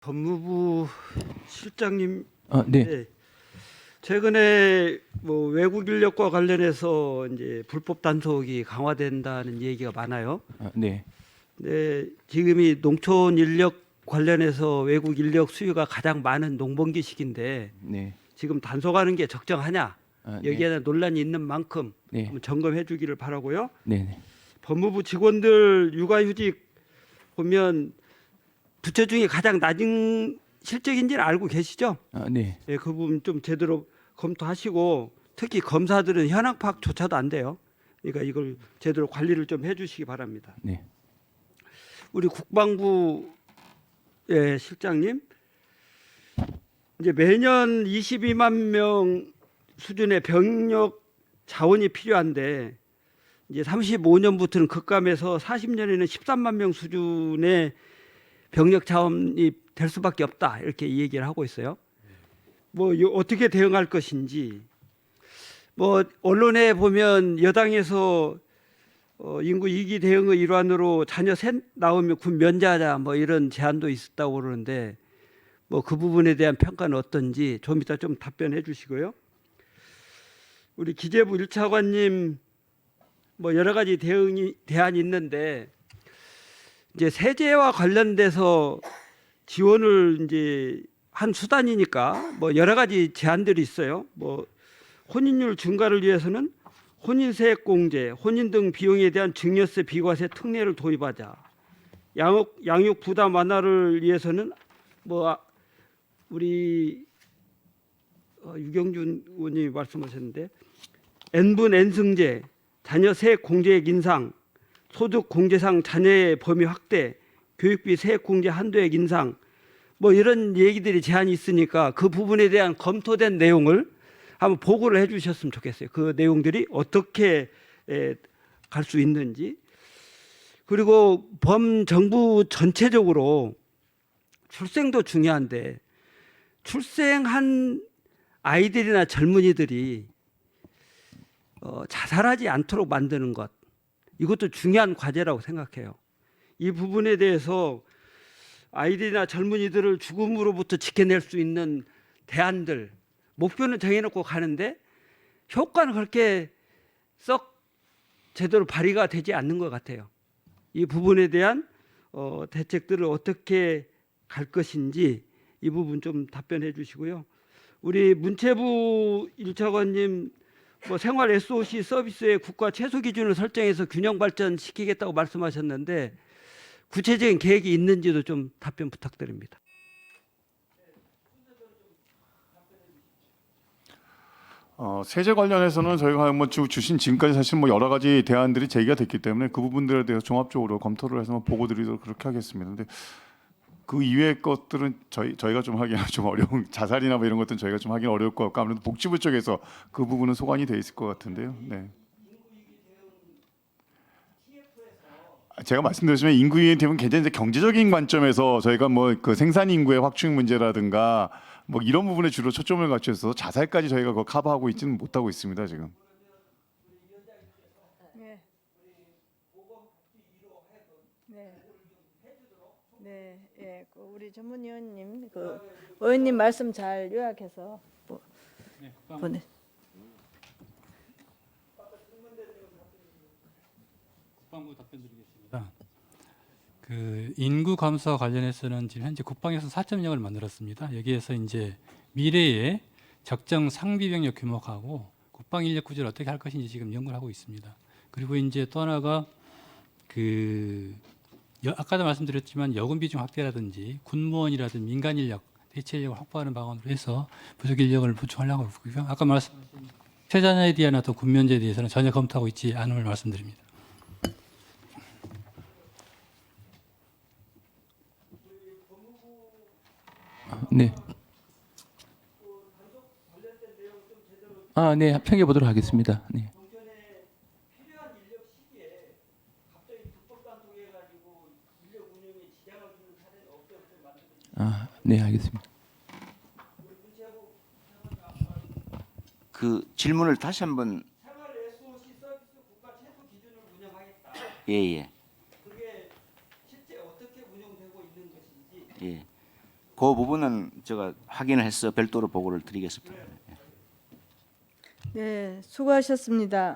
법무부 실장님 아, 네. 네. 최근에 뭐 외국 인력과 관련해서 이제 불법 단속이 강화된다는 얘기가 많아요. 아, 네. 네, 지금이 농촌 인력 관련해서 외국 인력 수요가 가장 많은 농번기 시기인데 네. 지금 단속하는 게 적정하냐 아, 네. 여기에 대한 논란이 있는 만큼 네. 한번 점검해 주기를 바라고요. 네. 네. 법무부 직원들 육아휴직 보면 부처 중에 가장 낮은 실적인지는 알고 계시죠? 아, 네. 예, 그 부분 좀 제대로 검토하시고 특히 검사들은 현황 파악조차도 안 돼요. 그러니까 이걸 제대로 관리를 좀 해주시기 바랍니다. 네. 우리 국방부 의 실장님 이제 매년 22만 명 수준의 병력 자원이 필요한데 이제 35년부터는 급감해서 40년에는 13만 명 수준의 병력 자원이 될 수밖에 없다 이렇게 얘기를 하고 있어요. 뭐 요- 어떻게 대응할 것인지 뭐 언론에 보면 여당에서 어, 인구 이기 대응의 일환으로 자녀 셋 나오면 군 면제하자 뭐 이런 제안도 있었다고 그러는데 뭐 그 부분에 대한 평가는 어떤지 좀 이따 좀 답변해 주시고요. 우리 기재부 1차관님 뭐 여러 가지 대응이 대안이 있는데 이제 세제와 관련돼서 지원을 이제 한 수단이니까 뭐 여러 가지 제안들이 있어요. 뭐 혼인율 증가를 위해서는 혼인세액 공제, 혼인 등 비용에 대한 증여세 비과세 특례를 도입하자. 양육, 양육 부담 완화를 위해서는 뭐 아, 우리 어, 유경준 의원님이 말씀하셨는데 n분 n승제, 자녀 세액 공제액 인상, 소득 공제상 자녀의 범위 확대, 교육비 세액 공제 한도액 인상, 뭐 이런 얘기들이 제안이 있으니까 그 부분에 대한 검토된 내용을 한번 보고를 해 주셨으면 좋겠어요. 그 내용들이 어떻게 갈 수 있는지 그리고 범 정부 전체적으로 출생도 중요한데 출생한 아이들이나 젊은이들이 어, 자살하지 않도록 만드는 것 이것도 중요한 과제라고 생각해요. 이 부분에 대해서 아이들이나 젊은이들을 죽음으로부터 지켜낼 수 있는 대안들 목표는 정해놓고 가는데 효과는 그렇게 썩 제대로 발휘가 되지 않는 것 같아요. 이 부분에 대한 어, 대책들을 어떻게 갈 것인지 이 부분 좀 답변해 주시고요. 우리 문체부 일차관님 뭐 생활 SOC 서비스의 국가 최소 기준을 설정해서 균형 발전시키겠다고 말씀하셨는데 구체적인 계획이 있는지도 좀 답변 부탁드립니다. 어, 세제 관련해서는 저희가 뭐 주, 주신 지금까지 사실 뭐 여러 가지 대안들이 제기가 됐기 때문에 그 부분들에 대해서 종합적으로 검토를 해서 보고 드리도록 그렇게 하겠습니다. 근데 그 이외의 것들은 저희 저희가 좀 하기는 좀 어려운 자살이나 뭐 이런 것들은 저희가 좀 하기 어려울 것 같고 아무래도 복지부 쪽에서 그 부분은 소관이 돼 있을 것 같은데요. 네. 제가 말씀드렸지만 인구위기 대부분 굉장히 경제적인 관점에서 저희가 뭐 그 생산 인구의 확충 문제라든가 뭐 이런 부분에 주로 초점을 맞춰서 자살까지 저희가 그거 커버하고 있지는 못하고 있습니다 지금. 네. 네. 네, 예, 그 우리 전문 위원님, 그 의원님 말씀 잘 요약해서 뭐 보내. 국방부 답변드리겠습니다. 그 인구 감소와 관련해서는 지금 현재 국방에서 4.0을 만들었습니다. 여기에서 이제 미래의 적정 상비 병력 규모하고 국방 인력 구조를 어떻게 할 것인지 지금 연구를 하고 있습니다. 그리고 이제 또 하나가 그 여- 아까도 말씀드렸지만 여군 비중 확대라든지 군무원이라든지 민간 인력 대체 인력을 확보하는 방안으로 해서 부족 인력을 보충하려고 하고 있고요. 아까 말씀하신 최자녀에 대한 어떤 군면제에 대해서는 전혀 검토하고 있지 않음을 말씀드립니다. 네. 아, 네. 평해 보도록 하겠습니다. 네. 네, 알겠습니다. 그 질문을 다시 한번 예, 예. 그게 실제 어떻게 운영되고 있는 것인지 예. 그 부분은 제가 확인을 해서 별도로 보고를 드리겠습니다. 네, 수고하셨습니다.